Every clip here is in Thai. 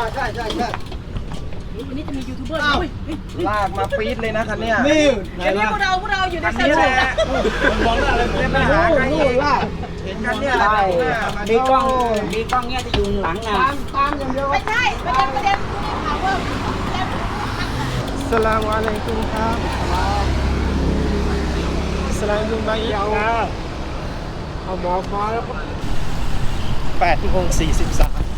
อ่าใช่ใช่ใช่วันนี้จะมียูทูบเบอร์อ้าวด้วยลากมาฟีดเลยนะคันเนี้ยนี่ไหนเดี๋ยวนี้ล่ะพวกเราพวกเราอยู่ในคันเซนี้ลแหล์ละมันมองหน้าอะไรเล่นมาหาใครนู่อีนกล่ะเห็นคันเนี้ยใช่หน้ามามีกล้องมีกล้องเนี้ยจะอยู่หลังนะตามตามอย่างเดียวไม่ใช่ประเด็นประเด็นคือข่าวว่าแล้วสลามอะลัยกุมครับสลามกุมบายเอาเอาหมอกมาแล้วก็แปดที่คงสี่สิบสาม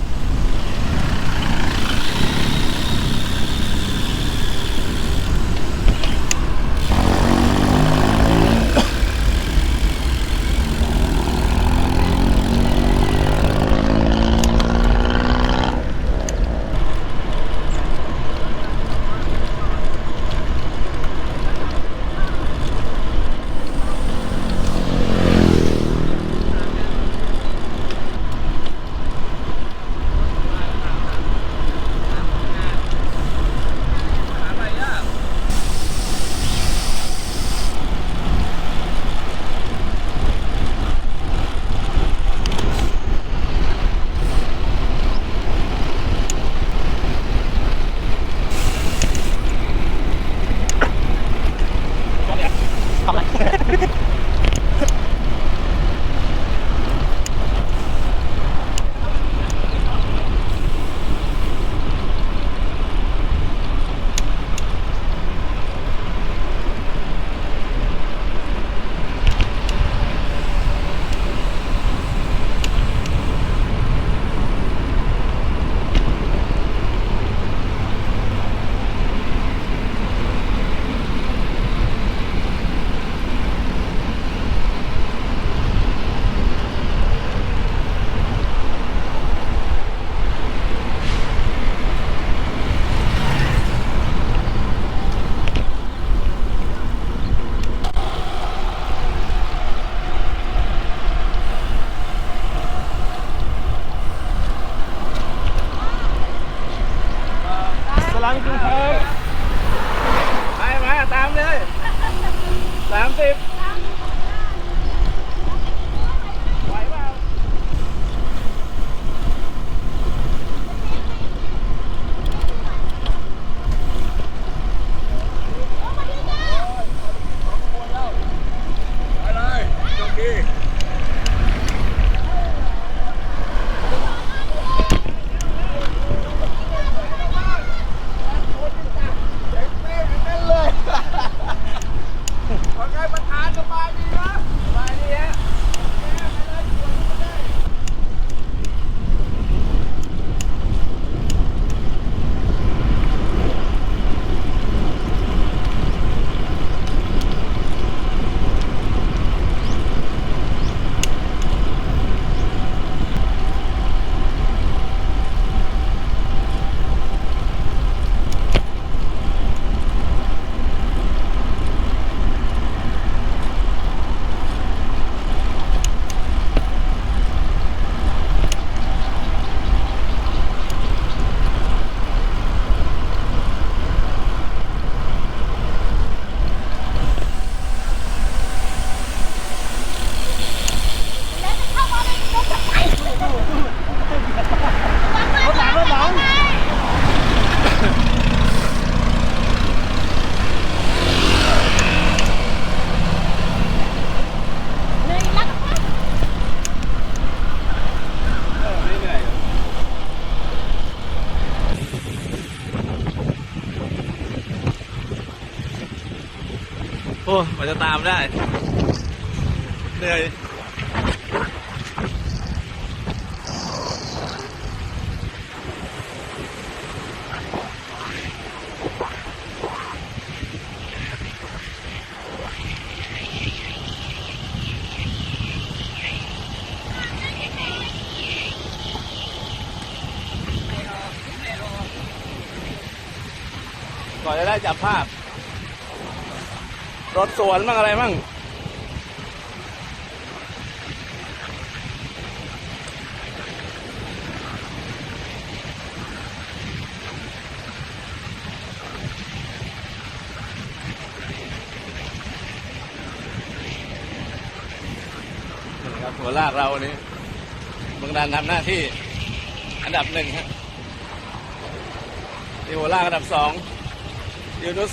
โอ้มันจะตาได้เหนื่อยก่อนจะได้จับภาพ รถสวนบ้างอะไรบ้างนี่ครับหัวลากเราวันนี้เมืองดันทำหน้าที่อันดับหนึ่งครับที่หัวลากอันดับสองยูนุส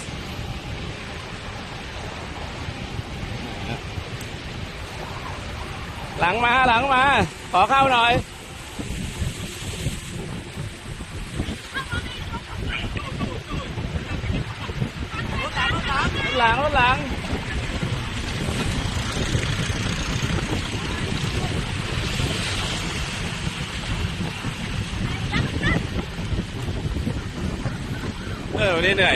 หลังมาหลังมา ขอเข้าหน่อย หลังรถหลังเออวันนี้เหนื่อย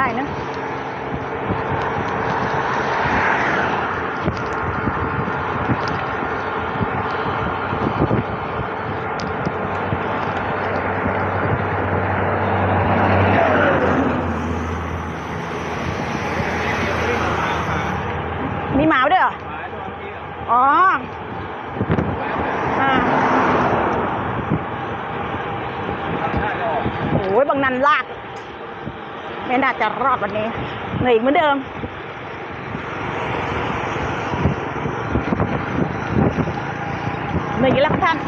ได้นะ อีกเหมือนเดิม mình cái lắc thanh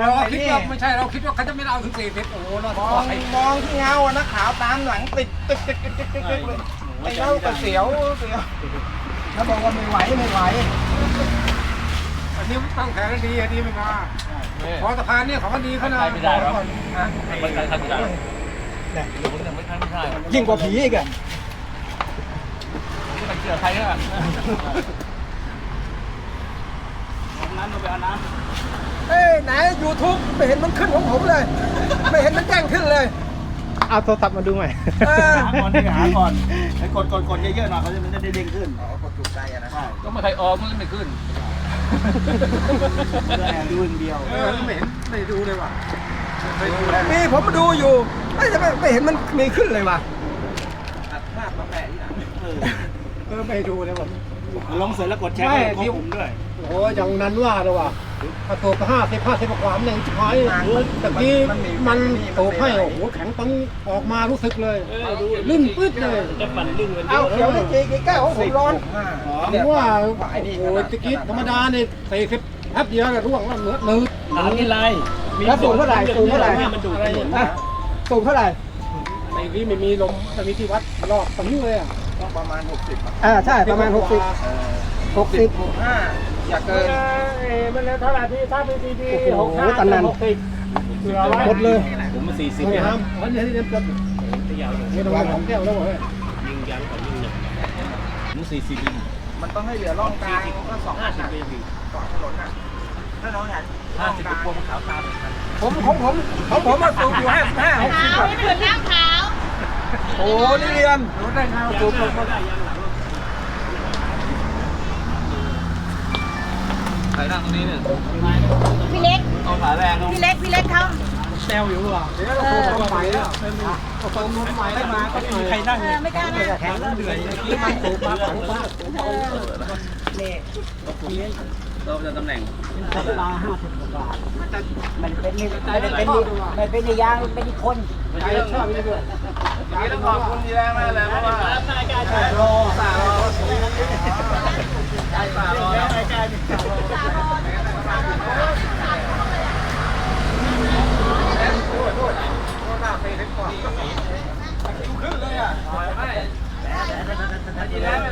เราคิดว่าไม่ใช่เราคิดว่าเขาจะไม่เอาถึงสี่สิบโอ้โหเรามองมองที่เงาอะนะขาวตามหลังติดตึกตึกตึกตึกตึกตึกเลยไอ้เงาก็เสียวเสียวแล้วบอกว่าไม่ไหวไม่ไหวอันนี้ตั้งแผนดีอันนี้ไม่มาพอสะพานเนี่ยของดีขนาดไม่ได้หรอกไม่ได้ไม่ได้ยิ่งกว่าผีอีกอะไม่เชื่อใครอะ น้ำลงไปเอาน้ำเอ้ยไหนยูทูบไม่เห็นมันขึ้นของผมเลย ไม่เห็นมันแจ้งขึ้นเลยเอาโทรศัพท์มาดูใหม่เออ หาก่อนที่หาก่อนไอ้กดกดกดเยอะๆหน่อยเขาจะมันจะได้เด้งขึ้นอ๋อกดถูกใจอะนะก็ไม่ใครออกมันไม่ขึ้นแค่ดูอย่างเดียวเออไม่เห็นไม่ดูเลยว่ะมีผมมาดูอยู่ไม่ทำไมไม่เห็นมันมีขึ้นเลยว่ะตัดภาพมาแปะที่หลังเออเออไม่ดูเลยว่ะลงเสร็จแล้วกดแชร์ให้ครบผมด้วย โอ้ยอย่างนั้นว่าเลยว่ะถ้าตัวก็ห้าสิบห้าสิบกว่ามันยังชิบหายตะกี้มันตัวให้โอ้โหแข็งปังออกมารู้สึกเลยลื่นปื๊ดเลยเอาเขียวได้กี่กี่แก้วของผมร้อนผมว่าโอ้โหตะกี้ธรรมดาเนี่ยสี่สิบแป๊บเดียวเนี่ยร่วงแล้วเหนือหนืดถามนี่ไรแล้วสูงเท่าไหร่สูงเท่าไหร่มันดูดอะไรนะสูงเท่าไหร่ในนี้ไม่มีลมไม่มีที่วัดรอบตรงนี้เลยอะประมาณ60อ่าใช่ประมาณ60 60 65 อย่าเกินมันเลยเท่าไหร่พี่ถ้าเป็นดีดีโอ้โหตันนั้นหกสิบเหลือไว้หมดเลยผมมาสี่สิบไม่เนี่ยห้ามวันนี้ที่เต็มไม่ต้องการของแก้วแล้วเหรอผมสี่สิบมันต้องให้เหลือร่องกลางก็สองห้าสิบก่อนถนนอะถ้าน้องอยากห้าสิบกว่าขาวตาผมของผมของผมมาสูงอยู่ห้าห้าหกสิบขาวไม่เป็นน้ำขาวโอ้นี่เรียนรู้ได้ไงว่าตัวผมใครนั่ง ตรงนี้เนี่ยพี่เล็กเอาขาแรงเอาพี่เล็กพี่เล็กเขาแซวอยู่ว่ะเดี๋ยวเราโทรใหม่แล้วเอาโทรใหม่ได้มาก็ไม่มีใครนั่งเออไม่กล้านั่งแข็งแล้วเหนื่อยที่มันสูงมาของฟ้าเราจะตำแหน่งตาห้าสิบกว่าบาทมันเป็นนี่ไม่ได้เป็นนี่ไม่เป็นนี่ยางเป็นนี่คนใจชอบนี่ด้วยอย่างนี้ต้องขอบคุณทีแรกมากเลยเพราะว่ารอตารอใจตารอแล้วทีแรกไม่รอ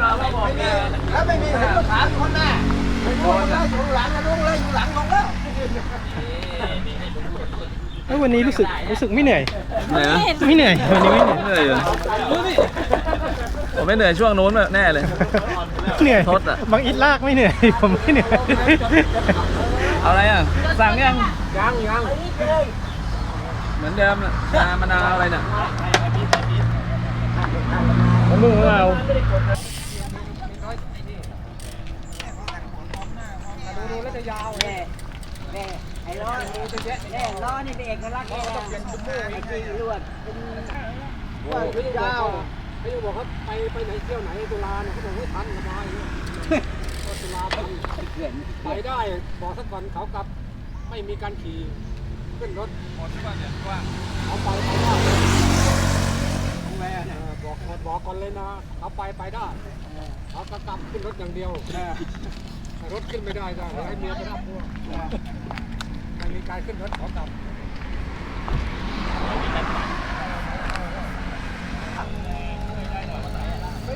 เราบอกเลยแล้วไม่มีเห็นรถขาคนหน้าไม่รู้แล้วอยู่หลังนะลุงเลยอยู่หลังลงแล้ววันนี้รู้สึกรู้สึกไม่เหนื่อยเหนื่อยไหมไม่เหนื่อยวันนี้ไม่เหนื่อยเหนื่อยเหรอผมไม่เหนื่อยช่วงนู้นแน่เลย เหนื่อยทดอะบางอิดลากไม่เหนื่อย ผมไม่เหนื่อย เอาอะไรอะ สั่งยัง ยังยังเหมือนเดิมน่ะชามะนาวอะไรเนี่ยมือเราแน่แน่ไอ้ล้อนี่แน่ล้อนี่เป็นเอกลักษณ์เลยนะไอ้ที่ลวดเป็นว่าพี่ยา วพี่บอกเขาไปไปไหนเที่ยวไหนตุลาเนี่ยเขาบอกไม่ทันสบายเนี่ยตุลาไปเขื่อนไปได้บอกสักวันเขากลับไม่มีการขี่ขึ้นรถหมดที่ว่าเนี่ยว่าเขาไปไปได้เออบอกบอกก่อนเลยนะเขาไปไปได้เขาก็กลับขึ้นรถอย่างเดียวรถขึ้นไม่ได้ก็ให้เมียไปรับพวกไม่มีการขึ้นรถขอกลับ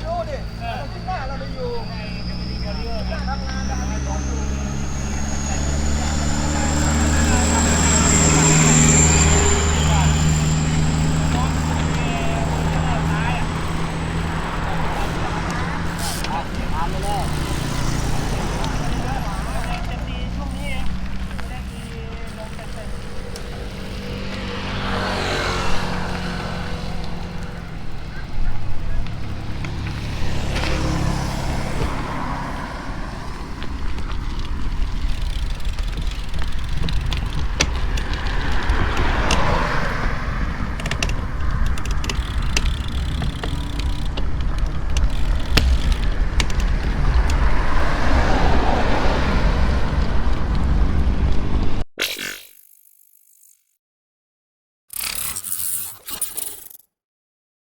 รู้ดิที่หน้าเราไม่อยู่ทำงานได้ตามไปแล้